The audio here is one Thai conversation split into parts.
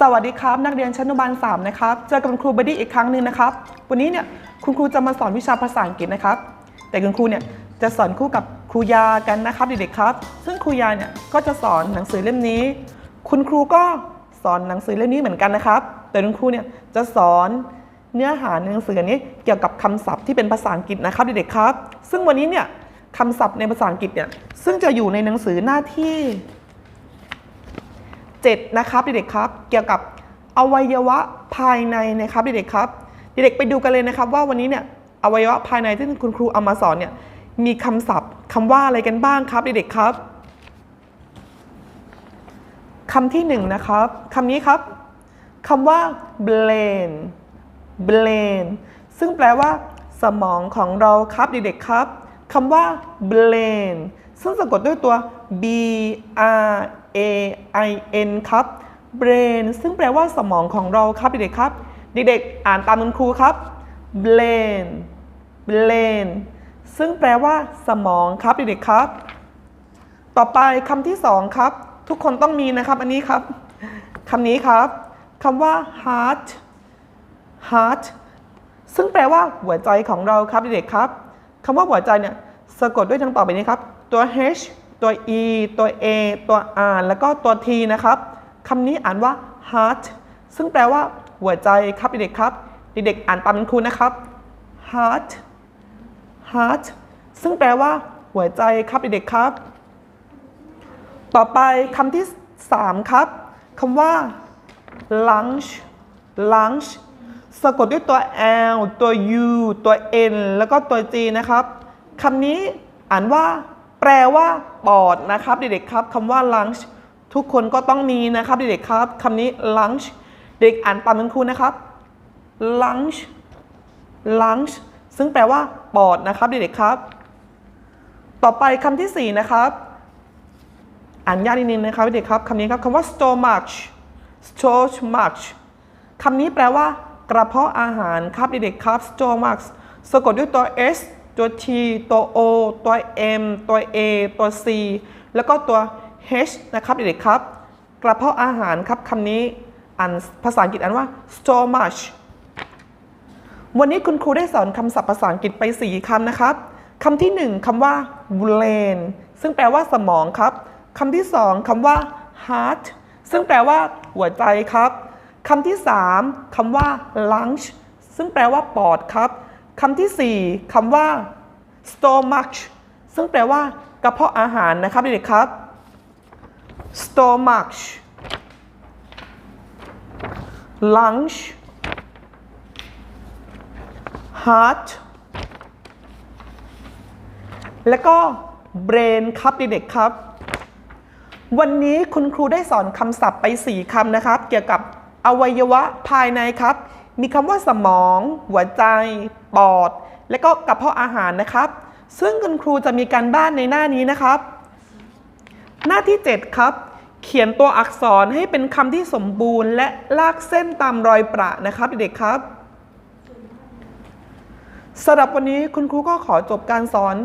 สวัสดีครับ นักเรียนชั้นอนุบาล3นะครับเจอกับคุณครูบดี้อีกครั้งหนึ่งนะครับ วันนี้เนี่ยคุณครูจะมาสอนวิชาภาษาอังกฤษนะครับ แต่คุณครูเนี่ยจะสอนคู่กับครูยากันนะครับเด็กๆครับ ซึ่งครูยาเนี่ยก็จะสอนหนังสือเล่มนี้ คุณครูก็สอนหนังสือเล่มนี้เหมือนกันนะครับ แต่คุณครูเนี่ยจะสอนเนื้อหาในหนังสืออันนี้เกี่ยวกับคำศัพท์ที่เป็นภาษาอังกฤษนะครับเด็กๆครับ ซึ่งวันนี้เนี่ยคำศัพท์ในภาษาอังกฤษเนี่ยซึ่งจะอยู่ในหนังสือหน้าที่ 7นะครับเด็กๆครับ เกี่ยวกับอวัยวะภายในนะครับเด็กๆครับ เด็กๆไปดูกันเลยนะครับ ว่าวันนี้เนี่ยอวัยวะภายในที่คุณครูเอามาสอนเนี่ยมีคำศัพท์คำว่าอะไรกันบ้างครับเด็กๆครับคำที่หนึ่งนะครับคำนี้ครับคำว่า brain brain ซึ่งแปลว่า สมองของเราครับเด็กๆครับคำว่า brain ซึ่งสะกดด้วยตัว b r a i n ครับ brain ซึ่งแปลว่าสมองของเราครับเด็กๆครับ เด็กๆ อ่านตามคุณครูครับ brain brain ซึ่งแปลว่าสมองครับเด็กๆครับ ต่อไปคำที่สองครับ ทุกคนต้องมีนะครับอันนี้ครับคำนี้ครับคำว่า heart heart ซึ่งแปลว่าหัวใจของเราครับเด็กๆครับคำว่าหัวใจเนี่ยสะกดด้วยดังต่อไปนี้ครับ ตัว H ตัว E ตัว A ตัว R แล้วก็ตัว T นะครับคำนี้อ่านว่า heart ซึ่งแปลว่าหัวใจครับเด็กๆครับ เด็กๆอ่านตามคุณครูนะครับ heart heart ซึ่งแปลว่า หัวใจครับเด็กๆครับ ต่อไปคำที่ 3 ครับคำว่า lunch lunch สะกดด้วยตัว L ตัว U ตัว N แล้วก็ตัว G นะครับคำนี้อ่านว่า แปลว่าปอดนะครับเด็กๆครับคำว่า lunch ทุกคนก็ต้องมีนะครับเด็กๆครับคำนี้ lunch เด็กอ่านตามคุณครูนะครับ lunch lunch ซึ่งแปลว่าปอดนะครับเด็กๆครับ ต่อไปคำที่ 4 นะครับ อ่านยากนิดนึงนะครับเด็กครับคำนี้ครับคำว่า stomach stomach คำนี้แปลว่ากระเพาะอาหารครับเด็กๆครับ stomach สะกดด้วยตัว s ตัว t ตัว o ตัว m ตัว a ตัว c แล้วก็ตัว h นะครับเด็กๆครับ กระเพาะอาหารครับคำนี้อ่านภาษาอังกฤษอ่านว่า stomach วันนี้คุณครูได้สอนคำศัพท์ภาษาอังกฤษไป 4คำนะครับคำที่ 1คำว่า brain ซึ่งแปลว่าสมองครับคำที่ 2คำว่า heart ซึ่งแปลว่าหัวใจครับคำที่ 3คำว่า lunch ซึ่งแปลว่าปอดครับ คำที่ 4คำว่า stomach ซึ่งแปลว่ากระเพาะอาหารนะครับเด็กๆครับ stomach lunch heart แล้วก็ brain ครับเด็กๆครับ วันนี้คุณครูได้สอนคำศัพท์ไป 4คำนะครับ เกี่ยวกับอวัยวะภายในครับ มีคำว่าสมอง หัวใจ ปอด และก็กระเพาะอาหารนะครับ ซึ่งคุณครูจะมีการบ้านในหน้านี้นะครับ หน้าที่ 7 ครับ เขียนตัวอักษรให้เป็นคำที่สมบูรณ์ และลากเส้นตามรอยประนะครับเด็กๆครับสำหรับวันนี้คุณครูก็ขอจบการสอน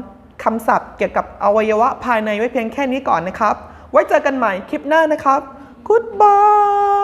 คำศัพท์เกี่ยวกับอวัยวะภายในไว้เพียงแค่นี้ก่อนนะครับ ไว้เจอกันใหม่คลิปหน้านะครับ Goodbye